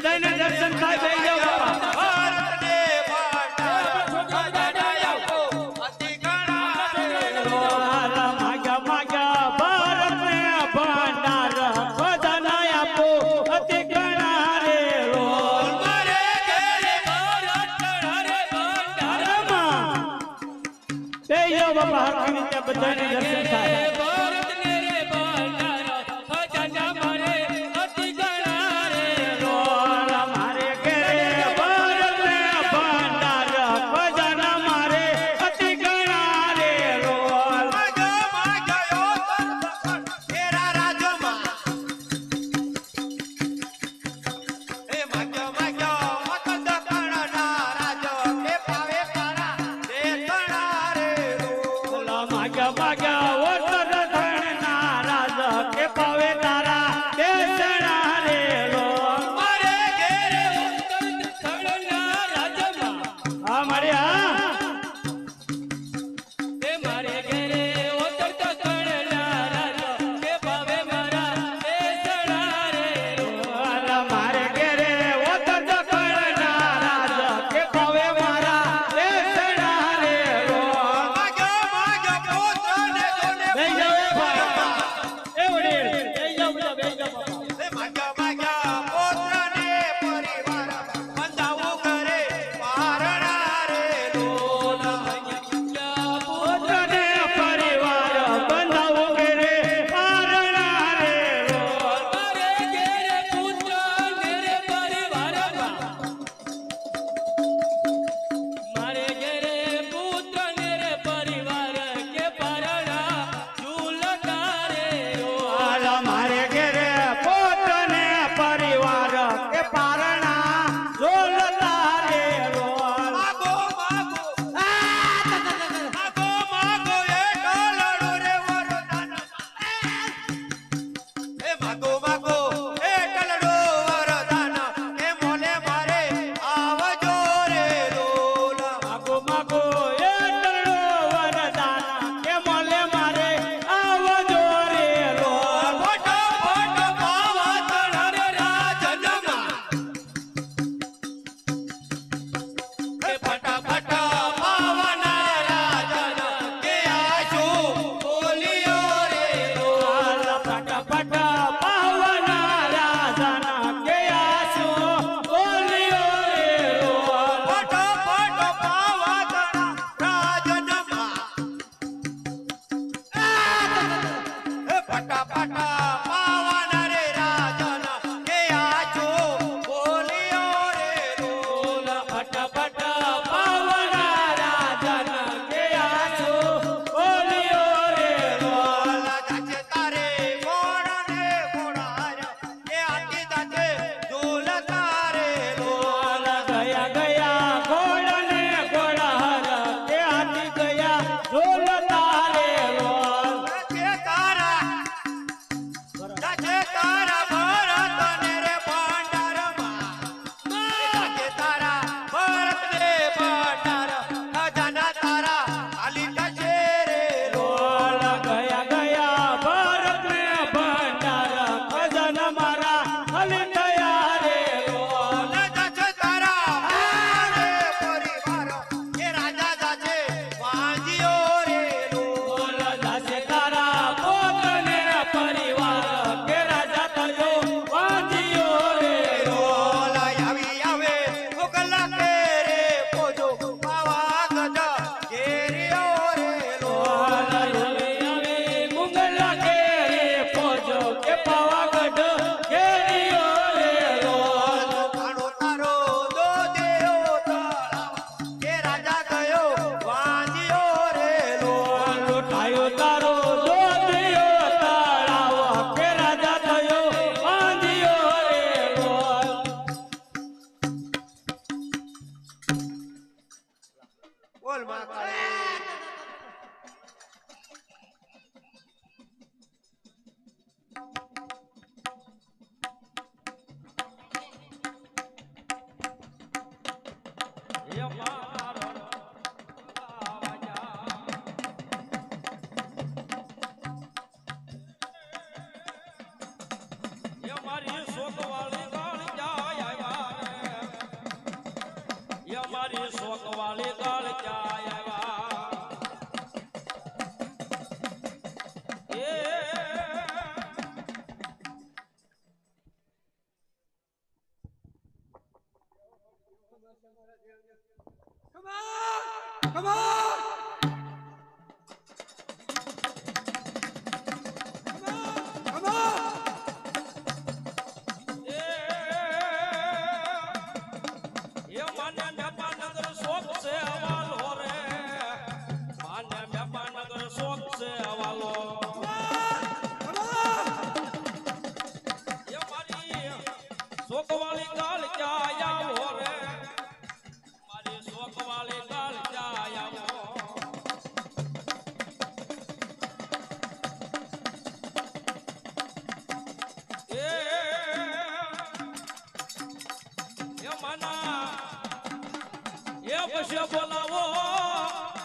બધાને દર્શન થાય થઈ જાવ બધાને દર્શન થાય કશે બોલાવો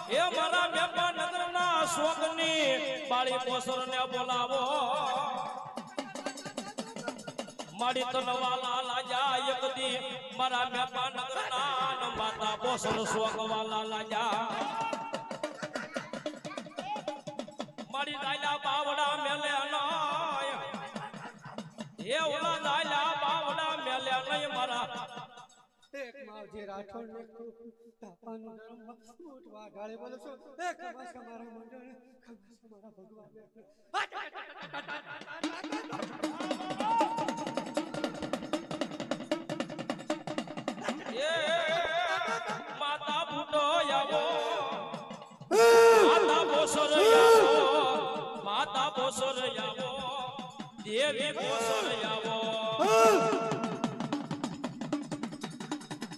એ મારા મેપા નગરના સ્વગની બાળી પોસરને બોલાવો મારી તનવાલા લાજા એક દી મારા મેપા પોસર શોકવાલા લાજા મારી દાયલા બાવડા મેલે અનાય એ ઓલા દાયલા બાવડા મેલે અનાય મારા એક માવજી રાઠોડ ને તાપાનું ગરમ ઊંટ ગાળે બોલો છો એ ખમાસા મારા મંડળ ખમાસા મારા ભગવાન આવો માતા બોસર આવો માતા બોસર આવો દેવી બોસર આવો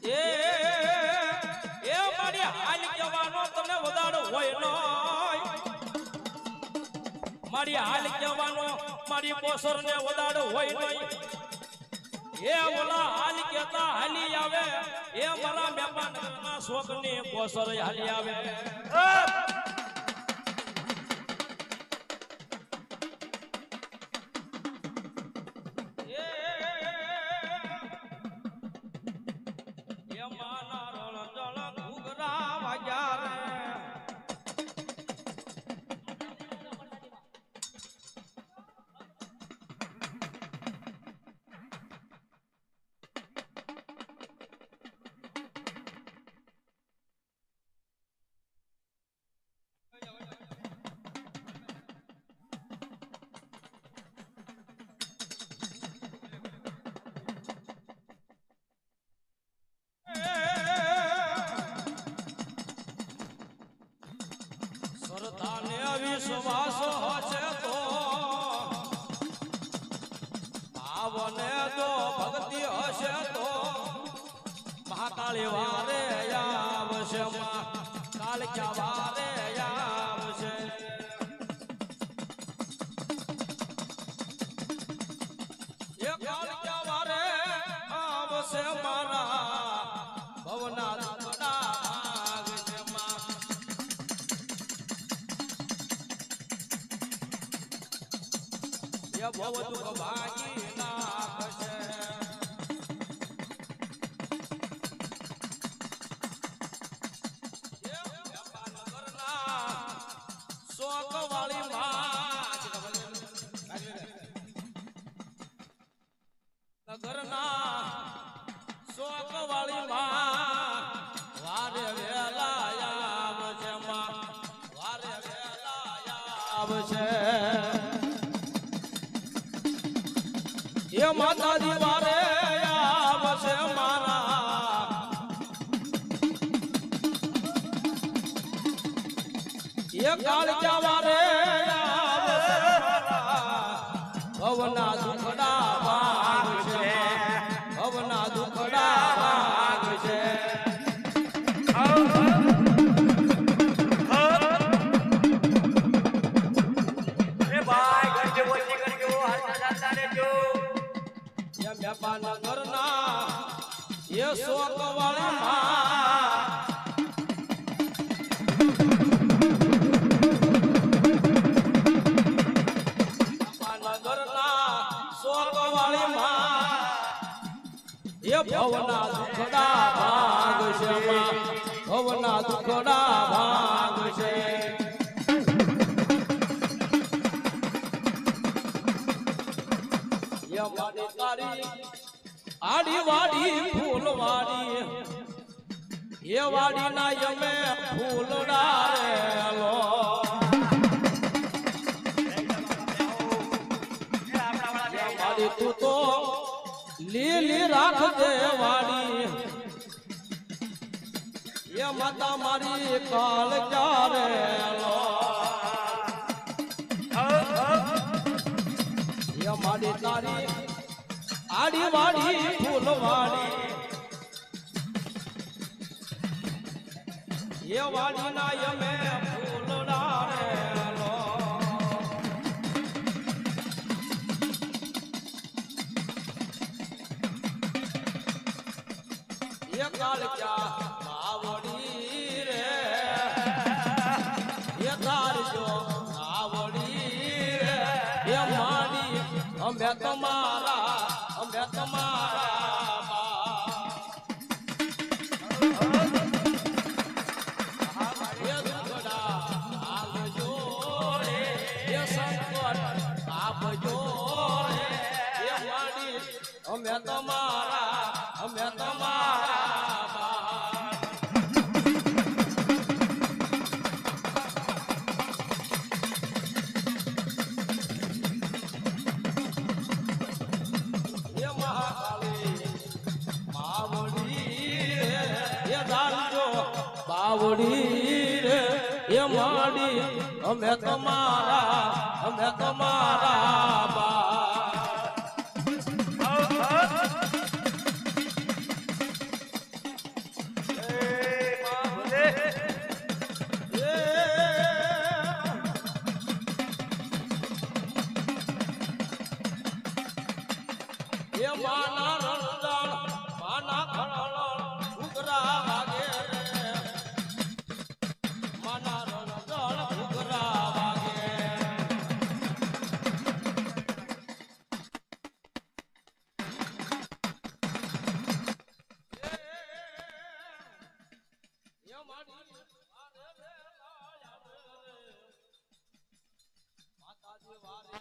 એ એ મારી હાલ કહેવાનો તને વધારો હોય નોય. મારી હાલ કહેવાનો મારી બોસર ને વધારો હોય નહીં એ ઓલા હાલ કેતા, હાલી આવે. એ મારા મહેમાન ના શોકની કોસર હાલી આવે. એ કાળક્યા વારે આવશે મારા ભવના દુખડા ભાગશે માં ભવ દુઃખ ભાગી આવશે એ માતાજી ચાલતા રહેજો. એ મેપાન ઘરના એ શોક વાળી માં ભવના દુખડા ભાગ શ્યામા ભવના દુખડા ભાગ. આડી વાડી ફૂલવાડી એ વાડી ના યમે ફૂલડા રે લો વાડી તું તો લીલી રાખ દે વાડી એ માતા મારી કાળ ક્યારે લો એ માડી તારી આડી વાડી ફૂલવાડી એ વાડી ના યમે ફૂલ કાળ ક્યાં માવડી છોડી રે એ માડી અમે તમારા અમે તમારા બા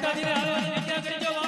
તારી તારી આવે અને વિદ્યા કરી જો